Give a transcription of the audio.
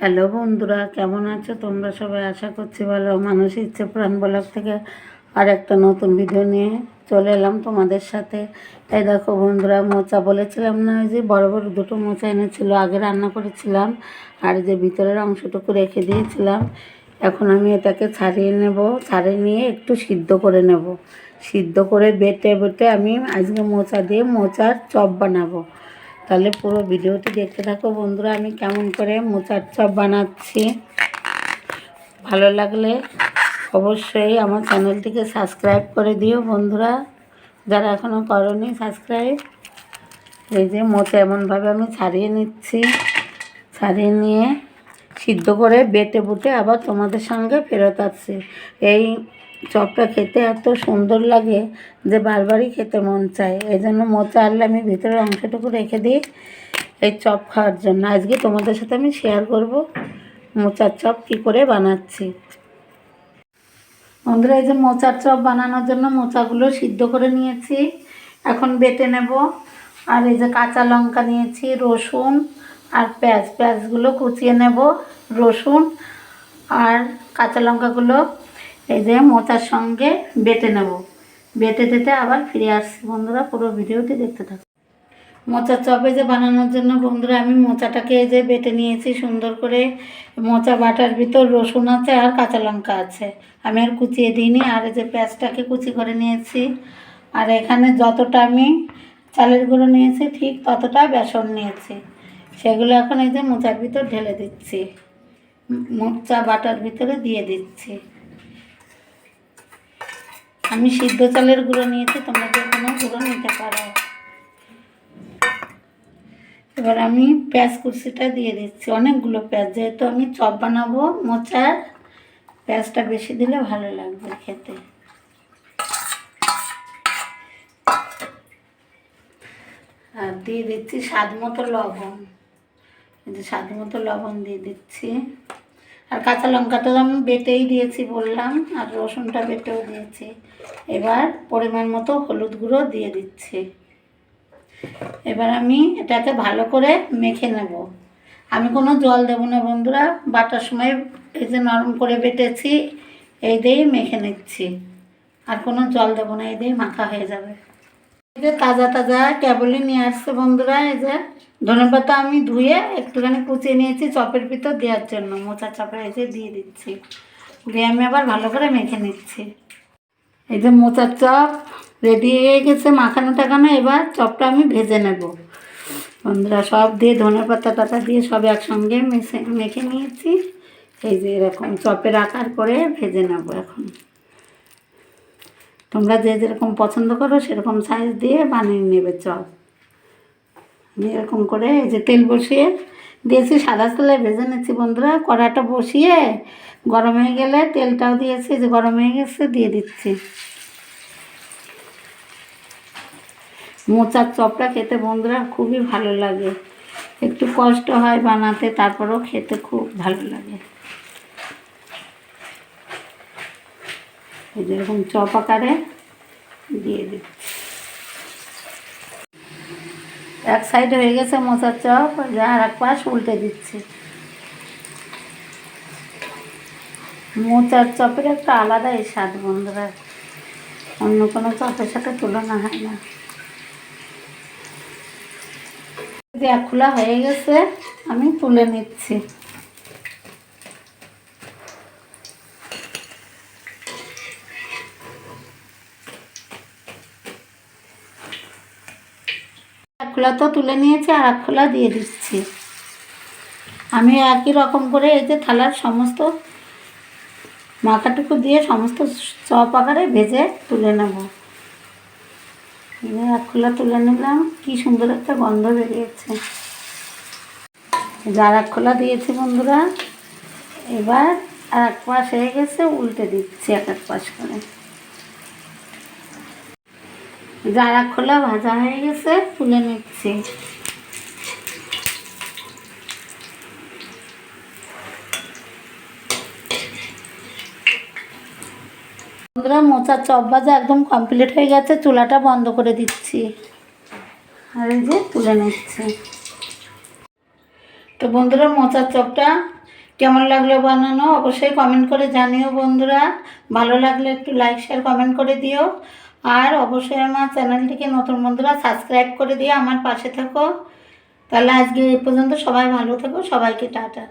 Hello বন্ধুরা, কেমন আছো? তোমরা সবাই আশা করছি ভালো। মানুষ ইচ্ছে প্রাণ ব্লগ থেকে আর একটা নতুন ভিডিও নিয়ে চলে এলাম তোমাদের সাথে। এই দেখো বন্ধুরা, মোচা বলেছিলাম না, ওই যে বড় বড় দুটো মোচা এনেছিল, আগে রান্না করেছিলাম আর যে ভিতরের অংশটুকু রেখে দিয়েছিলাম। এখন আমি এটাকে ছাড়িয়ে নেব, ছাড়িয়ে নিয়ে একটু সিদ্ধ করে নেব। সিদ্ধ করে বেটে বেটে আমি আজকে মোচা দিয়ে মোচার চপ বানাবো। তাহলে পুরো ভিডিওটি দেখতে থাকো। বন্ধুরা, আমি কেমন করে মোচার চপ বানাচ্ছি? ভালো লাগলে অবশ্যই আমার চ্যানেলটিকে সাবস্ক্রাইব করে দিও বন্ধুরা। যারা এখনও করনি, সাবস্ক্রাইব। এই যে মোচা এমনভাবে আমি ছাড়িয়ে নিচ্ছি। ছাড়িয়ে নিয়ে সিদ্ধ করে বেটে বুটে আবার তোমাদের সঙ্গে ফেরত আসছি। এই চপটা খেতে এত সুন্দর লাগে যে বারবারই খেতে মন চায়। এই জন্য মোচা আনলে আমি ভিতরের অংশটুকু রেখে দিই এই চপ খাওয়ার জন্য। আজকে তোমাদের সাথে আমি শেয়ার করব মোচার চপ কী করে বানাচ্ছি। বন্ধুরা, এই যে মোচার চপ বানানোর জন্য মোচাগুলো সিদ্ধ করে নিয়েছি। এখন বেটে নেব। আর এই যে কাঁচা লঙ্কা নিয়েছি, রসুন আর পেঁয়াজ। পেঁয়াজগুলো কুচিয়ে নেব রসুন আর কাঁচা লঙ্কাগুলো এই যে মোচার সঙ্গে বেটে নেব। বেটে টেটে আবার ফিরে আসছি। বন্ধুরা, পুরো ভিডিওটি দেখতে থাকো মোচার চপে যে বানানোর জন্য বন্ধুরা, আমি মোচাটাকে এই যে বেটে নিয়েছি সুন্দর করে। মোচা বাটার ভিতর রসুন আছে আর কাঁচা লঙ্কা আছে। আমি আর কুচিয়ে দিইনি, আর এই যে পেঁয়াজটাকে কুচি করে নিয়েছি। আর এখানে যতটা আমি চালের গুঁড়ো নিয়েছি, ঠিক ততটা বেসন নিয়েছি। সেগুলো এখন এই যে মোচার ভিতর ঢেলে দিচ্ছি। মোচা বাটার ভিতরে দিয়ে দিচ্ছি। আমি সিদ্ধ চালের গুঁড়ো নিয়েছি, তোমরা যে কোনো গুঁড়ো নিতে পারো। এবার আমি পেঁয়াজ কুচিটা দিয়ে দিচ্ছি, অনেকগুলো পেঁয়াজ। যেহেতু আমি চপ বানাবো, মোচার, পেঁয়াজটা বেশি দিলে ভালো লাগবে খেতে। আর দিয়ে দিচ্ছি স্বাদ মতো লবণ স্বাদ মতো লবণ দিয়ে দিচ্ছি। আর কাঁচা লঙ্কাটা আমি বেটেই দিয়েছি বললাম, আর রসুনটা বেটেও দিয়েছি। এবার পরিমাণ মতো হলুদ গুঁড়ো দিয়ে দিচ্ছি। এবার আমি এটাকে ভালো করে মেখে নেব। আমি কোনো জল দেবো না বন্ধুরা, বাটার সময় এই যে নরম করে বেটেছি, এই দিয়েই মেখে নিচ্ছি। আর কোনো জল দেবো না, এই দিয়েই মাখা হয়ে যাবে। যে তাজা তাজা কেবলই নিয়ে আসছে বন্ধুরা, এই যে ধনেপাতা আমি ধুয়ে একটুখানি কুচিয়ে নিয়েছি চপের ভিতর দেওয়ার জন্য। মোচা চপে এই যে দিয়ে দিচ্ছি। দিয়ে আমি আবার ভালো করে মেখে নিচ্ছি। এই যে মোচার চপ রেডি হয়ে গেছে, মাখানো টাকানো এবার চপটা আমি ভেজে নেব। বন্ধুরা, সব দিয়ে ধনে পাতা টাতা দিয়ে সব একসঙ্গে মেখে মেখে নিয়েছি। এই যে এরকম চপের আকার করে ভেজে নেব এখন। তোমরা যে যেরকম পছন্দ করো সেরকম সাইজ দিয়ে বানিয়ে নেবে চপ আমি এরকম করে এই যে তেল বসিয়ে দিয়েছি, সাদা তেলে ভেজে নিচ্ছি বন্ধুরা। কড়াটা বসিয়ে গরম হয়ে গেলে তেলটাও দিয়েছি যে গরম হয়ে গেছে, দিয়ে দিচ্ছি। মোচার চপটা খেতে বন্ধুরা খুবই ভালো লাগে। একটু কষ্ট হয় বানাতে, তারপরেও খেতে খুব ভালো লাগে। এই যেরকম চপ আকারে দিয়ে দিচ্ছি। এক সাইড হয়ে গেছে মোচার চপ, যে আর এক পাশ উল্টে দিচ্ছি। মোচার চপের একটা আলাদাই স্বাদ বন্ধুরা। অন্য কোনো চপের সাথে তুলনা হয় না। যে খোলা হয়ে গেছে, আমি তুলে নিচ্ছি। খোলা তো তুলে নিয়েছি আর এক খোলা দিয়ে দিচ্ছি। আমি একই রকম করে এই যে থালার সমস্ত মাখাটুকু দিয়ে সমস্ত চপ আকারে ভেজে তুলে নেব। এক খোলা তুলে নিলাম। কি সুন্দর একটা গন্ধ বেরিয়েছে। যার এক খোলা দিয়েছি বন্ধুরা, এবার আর এক পাশ হয়ে গেছে, উল্টে দিচ্ছি এক এক পাশ করে। যার খোলা ভাজা হয়ে গেছে, তুলে নিচ্ছি। বন্ধুরা, মোচার চপ ভাজা একদম কমপ্লিট হয়ে গেছে, চুলাটা বন্ধ করে দিচ্ছি। আর এই যে তুলে নিচ্ছি। তো বন্ধুরা, মোচার চপটা কেমন লাগল বানানো অবশ্যই কমেন্ট করে জানিও বন্ধুরা। ভালো লাগলে একটু লাইক শেয়ার কমেন্ট করে দিও। আর অবশ্যই আমার চ্যানেলটিকে নতুন বন্ধুরা সাবস্ক্রাইব করে দিয়ে আমার পাশে থাকো। তাহলে আজকে এ পর্যন্ত সবাই ভালো থাকো, সবাইকে টাটা।